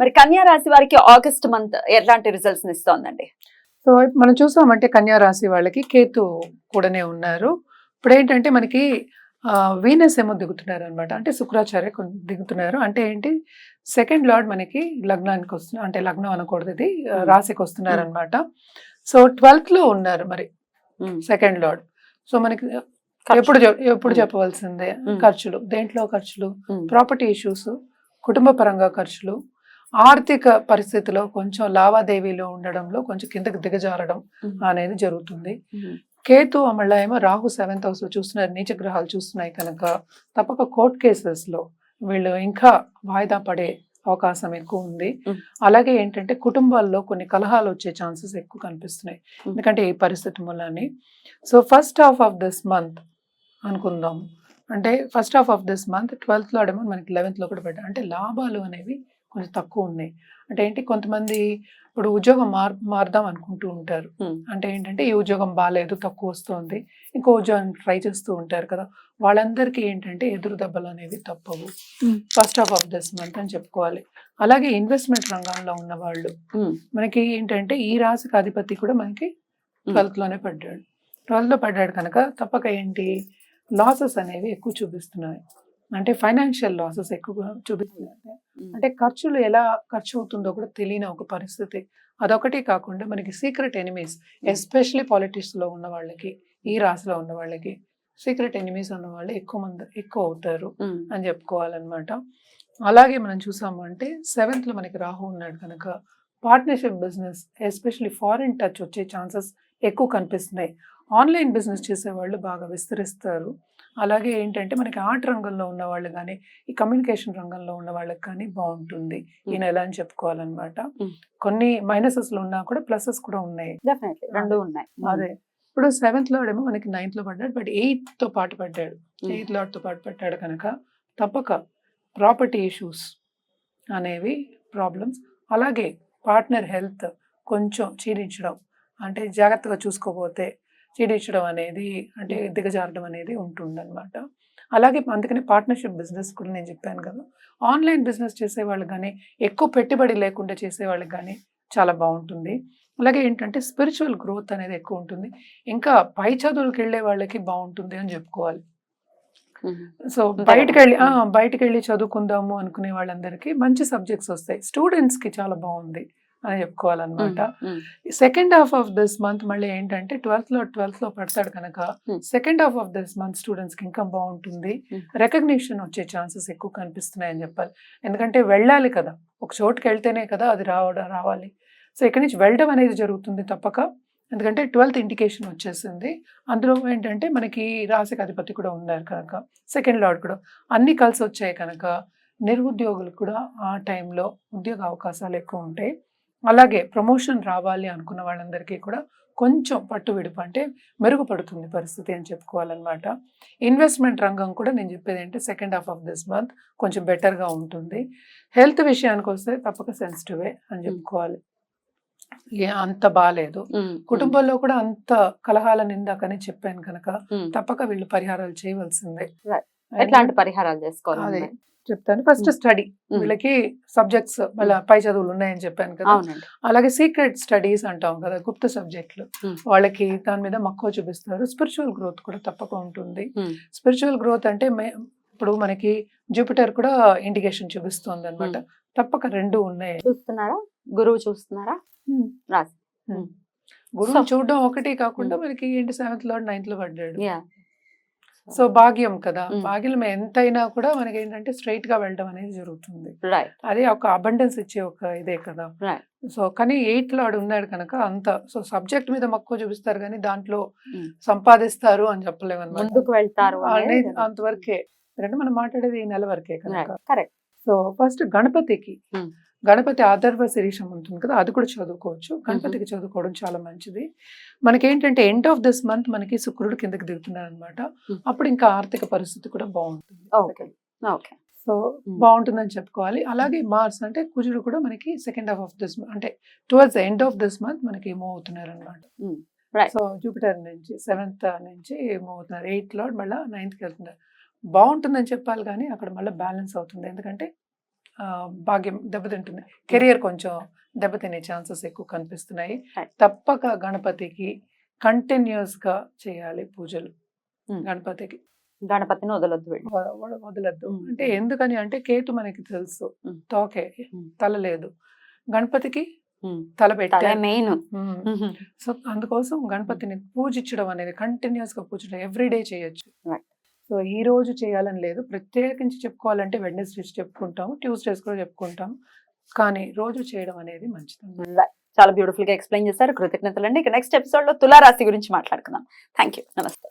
మరి కన్యా రాశి వారికి ఆగస్ట్ మంత్ ఎలాంటి రిజల్ట్స్ ఇస్తోందండి? సో మనం చూసామంటే కన్యా రాశి వాళ్ళకి కేతు కూడానే ఉన్నారు. ఇప్పుడు ఏంటంటే మనకి వీనస్ ఏమో దిగుతున్నారు అనమాట అంటే శుక్రాచార్య దిగుతున్నారు. అంటే ఏంటి? సెకండ్ లార్డ్ మనకి లగ్నానికి వస్తున్నారు అంటే లగ్నం అనకూడదు ఇది. రాశికి వస్తున్నారు అనమాట సో ట్వెల్త్లో ఉన్నారు మరి సెకండ్ లార్డ్ సో మనకి ఎప్పుడు ఎప్పుడు. చెప్పవలసిందే. ఖర్చులు. దేంట్లో ఖర్చులు. ప్రాపర్టీ ఇష్యూస్ కుటుంబ పరంగా ఖర్చులు ఆర్థిక పరిస్థితిలో కొంచెం లావాదేవీలో ఉండడంలో కొంచెం కిందకి దిగజారడం అనేది జరుగుతుంది. కేతు మళ్ళా ఏమో రాహు సెవెంత్ హౌస్లో చూస్తున్నారు. నీచ గ్రహాలు చూస్తున్నాయి కనుక తప్పక కోర్ట్ కేసెస్లో వీళ్ళు ఇంకా వాయిదా పడే అవకాశం ఎక్కువ ఉంది. అలాగే ఏంటంటే కుటుంబాల్లో కొన్ని కలహాలు వచ్చే ఛాన్సెస్ ఎక్కువ కనిపిస్తున్నాయి. ఎందుకంటే ఈ పరిస్థితి మూలని so first half of this month అనుకుందాం. అంటే first half of this month ట్వెల్త్లో ఏమో మనకి లెవెన్త్లో కూడా పడ్డా అంటే లాభాలు అనేవి కొంచెం తక్కువ ఉన్నాయి. అంటే ఏంటి? కొంతమంది ఇప్పుడు ఉద్యోగం మార్ మారుదాం అనుకుంటూ ఉంటారు. అంటే ఏంటంటే ఈ ఉద్యోగం బాగాలేదు తక్కువ వస్తుంది. ఇంకో ఉద్యోగం ట్రై చేస్తూ ఉంటారు కదా! వాళ్ళందరికీ ఏంటంటే ఎదురు దెబ్బలు అనేవి తప్పవు. First half of this month అని చెప్పుకోవాలి. అలాగే ఇన్వెస్ట్మెంట్ రంగంలో ఉన్న వాళ్ళు మనకి ఏంటంటే ఈ రాశికి అధిపతి కూడా మనకి Hmm. ట్వెల్త్లోనే పడ్డాడు. ట్వెల్త్లో పడ్డాడు కనుక తప్పక ఏంటి? లాసెస్ అనేవి ఎక్కువ చూపిస్తున్నాయి. అంటే ఫైనాన్షియల్ లాసెస్ ఎక్కువ చూపిస్తున్నాయి ఉమ్, అంటే ఖర్చులు ఎలా ఖర్చు అవుతుందో కూడా తెలియని ఒక పరిస్థితి. అదొకటి కాకుండా మనకి సీక్రెట్ ఎనిమీస్ ఎస్పెషలీ పాలిటిక్స్లో ఉన్న వాళ్ళకి ఈ రాశిలో ఉన్న వాళ్ళకి సీక్రెట్ ఎనిమీస్ ఉన్న వాళ్ళు ఎక్కువ మంది ఎక్కువ అవుతారు అని చెప్పుకోవాలన్నమాట. అలాగే మనం చూసాము అంటే సెవెంత్లో మనకి రాహు ఉన్నాడు కనుక partnership business especially foreign touch వచ్చే ఛాన్సెస్ ఎక్కువ కనిపిస్తున్నాయి. ఆన్లైన్ బిజినెస్ చేసే వాళ్ళు బాగా విస్తరిస్తారు. అలాగే ఏంటంటే మనకి ఆర్ట్ రంగంలో ఉన్న వాళ్ళు కానీ ఈ కమ్యూనికేషన్ రంగంలో ఉన్న వాళ్ళకి కానీ బాగుంటుంది. ఈ నెల అని చెప్పుకోవాలన్నమాట. కొన్ని మైనసెస్లో ఉన్నా కూడా ప్లసెస్ కూడా ఉన్నాయి. రెండు ఉన్నాయి. అదే. ఇప్పుడు సెవెంత్లో ఏమో మనకి నైన్త్లో పడ్డాడు బట్ ఎయిత్తో పాటు పడ్డాడు. ఎయిత్ లాట్తో పాటు పడ్డాడు కనుక తప్పక ప్రాపర్టీ ఇష్యూస్ అనేవి ప్రాబ్లమ్స్. అలాగే పార్ట్నర్ హెల్త్ కొంచెం క్షీణించడం అంటే జాగ్రత్తగా చూసుకోకపోతే క్షీణించడం అనేది అంటే దిగజారడం అనేది ఉంటుందన్నమాట. అలాగే అందుకని పార్ట్నర్షిప్ బిజినెస్ కూడా నేను చెప్పాను కదా. ఆన్లైన్ బిజినెస్ చేసేవాళ్ళు కానీ ఎక్కువ పెట్టుబడి లేకుండా చేసేవాళ్ళకి కానీ చాలా బాగుంటుంది. అలాగే ఏంటంటే స్పిరిచువల్ గ్రోత్ అనేది ఎక్కువ ఉంటుంది. ఇంకా పై చదువులకు వెళ్ళే వాళ్ళకి బాగుంటుంది అని చెప్పుకోవాలి. సో బయటకు. వెళ్ళి. బయటకు వెళ్ళి చదువుకుందాము అనుకునే వాళ్ళందరికీ మంచి సబ్జెక్ట్స్ వస్తాయి. స్టూడెంట్స్కి చాలా బాగుంది. అని చెప్పుకోవాలన్నమాట. Second half of this month మళ్ళీ ఏంటంటే ట్వెల్త్లో ట్వెల్త్లో పడతాడు కనుక. Second half of this month స్టూడెంట్స్కి ఇంకా బాగుంటుంది. రికగ్నిషన్ వచ్చే ఛాన్సెస్ ఎక్కువ కనిపిస్తున్నాయి అని చెప్పాలి. ఎందుకంటే వెళ్ళాలి కదా. ఒక చోటుకి వెళ్తేనే కదా అది రావడం రావాలి. సో ఇక్కడి నుంచి వెళ్ళడం అనేది జరుగుతుంది తప్పక. ఎందుకంటే ట్వెల్త్ ఇండికేషన్ వచ్చేసింది. అందులో ఏంటంటే మనకి రాశికి అధిపతి కూడా ఉన్నారు కనుక సెకండ్ లార్డ్ కూడా. అన్ని కలిసి వచ్చాయి కనుక నిరుద్యోగులు కూడా ఆ టైంలో ఉద్యోగ అవకాశాలు ఎక్కువ ఉంటాయి. అలాగే ప్రమోషన్ రావాలి అనుకున్న వాళ్ళందరికీ కూడా కొంచెం పట్టు విడుపు అంటే మెరుగుపడుతుంది పరిస్థితి అని చెప్పుకోవాలన్నమాట. ఇన్వెస్ట్మెంట్ రంగం కూడా నేను చెప్పేది ఏంటి second half of this month కొంచెం బెటర్గా ఉంటుంది. హెల్త్ విషయానికి వస్తే తప్పక సెన్సిటివే అని చెప్పుకోవాలి. అంత బాగాలేదు కుటుంబంలో కూడా అంత కలహాల నిందాకని చెప్పాను కనుక. తప్పక వీళ్ళు పరిహారాలు చేయవలసిందే. ఎట్లాంటి పరిహారాలు చేసుకోవాలి? చెప్తాను. ఫస్ట్. స్టడీ. వీళ్ళకి సబ్జెక్ట్స్ మళ్ళీ పై చదువులు ఉన్నాయని చెప్పాను కదా. అలాగే సీక్రెట్ స్టడీస్ అంటాం కదా గుప్త సబ్జెక్టులు. వాళ్ళకి దాని మీద మక్కువ చూపిస్తారు. స్పిరిచువల్ గ్రోత్ కూడా తప్పక ఉంటుంది. స్పిరిచువల్ గ్రోత్ అంటే ఇప్పుడు మనకి జూపిటర్ కూడా ఇండికేషన్ చూపిస్తుంది అనమాట తప్పక రెండు ఉన్నాయి. చూస్తున్నారా? గురువు చూస్తున్నారా? రాసి. గురువు చూడడం ఒకటి కాకుండా. మనకి ఏంటి? సెవెంత్లో నైన్త్లో పడ్డాడు. సో భాగ్యం కదా. భాగ్యం ఎంతైనా కూడా మనకి ఏంటంటే స్ట్రైట్గా వెళ్ళడం అనేది జరుగుతుంది. అది ఒక అబండెన్స్ ఇచ్చే ఒక ఇదే కదా. సో కానీ ఎయిత్లో ఆడు ఉన్నాడు కనుక అంత. సో సబ్జెక్ట్ మీద మక్కువ చూపిస్తారు కానీ దాంట్లో. సంపాదిస్తారు అని చెప్పలేము ముందుకు వెళ్తారు అనేది అంతవరకే. ఎందుకంటే మనం మాట్లాడేది ఈ నెల వరకే కనుక. సో ఫస్ట్ గణపతికి. గణపతి ఆదర్భ శిరీషం ఉంటుంది కదా అది కూడా చదువుకోవచ్చు. గణపతికి చదువుకోవడం చాలా మంచిది. మనకి ఏంటంటే ఎండ్ ఆఫ్ దిస్ మంత్ మనకి శుక్రుడు కిందకి దిగుతున్నాడు అనమాట. అప్పుడు ఇంకా ఆర్థిక పరిస్థితి కూడా బాగుంటుంది. ఓకే. ఓకే. సో బాగుంటుందని చెప్పుకోవాలి. అలాగే మార్స్ అంటే కుజుడు కూడా మనకి సెకండ్ హాఫ్ ఆఫ్ దిస్ అంటే towards end of this month మనకి మూవ్ అవుతున్నారు అనమాట. సో జూపిటర్ నుంచి సెవెంత్ నుంచి మూవ్ అవుతున్నారు. ఎయిత్లో మళ్ళీ నైన్త్కి వెళ్తున్నారు. బాగుంటుందని చెప్పాలి కానీ అక్కడ మళ్ళీ బ్యాలెన్స్ అవుతుంది. ఎందుకంటే భాగ్యం దెబ్బతింటుంది కెరియర్ కొంచెం దెబ్బతినే ఛాన్సెస్ ఎక్కువ కనిపిస్తున్నాయి. తప్పక గణపతికి కంటిన్యూస్గా చేయాలి పూజలు. గణపతికి గణపతిని వదలొద్దు వదలద్దు. అంటే ఎందుకని అంటే కేతు మనకి తెలుసు. తోకే. తల లేదు గణపతికి. తల పెట్టారు మెయిన్. సో అందుకోసం గణపతిని పూజించడం అనేది కంటిన్యూస్గా పూజించడం ఎవ్రీడే చేయొచ్చు. సో ఈ రోజు చేయాలని లేదు. ప్రత్యేకించి చెప్పుకోవాలంటే వెడ్నెస్డేస్ చెప్పుకుంటాము ట్యూస్డేస్ కూడా చెప్పుకుంటాం కానీ రోజు చేయడం అనేది మంచిది చాలా బ్యూటిఫుల్గా ఎక్స్ప్లెయిన్ చేశారు. కృతజ్ఞతలు అండి ఇక నెక్స్ట్ ఎపిసోడ్లో తులారాశి గురించి మాట్లాడుకుందాం. థ్యాంక్ యూ నమస్తే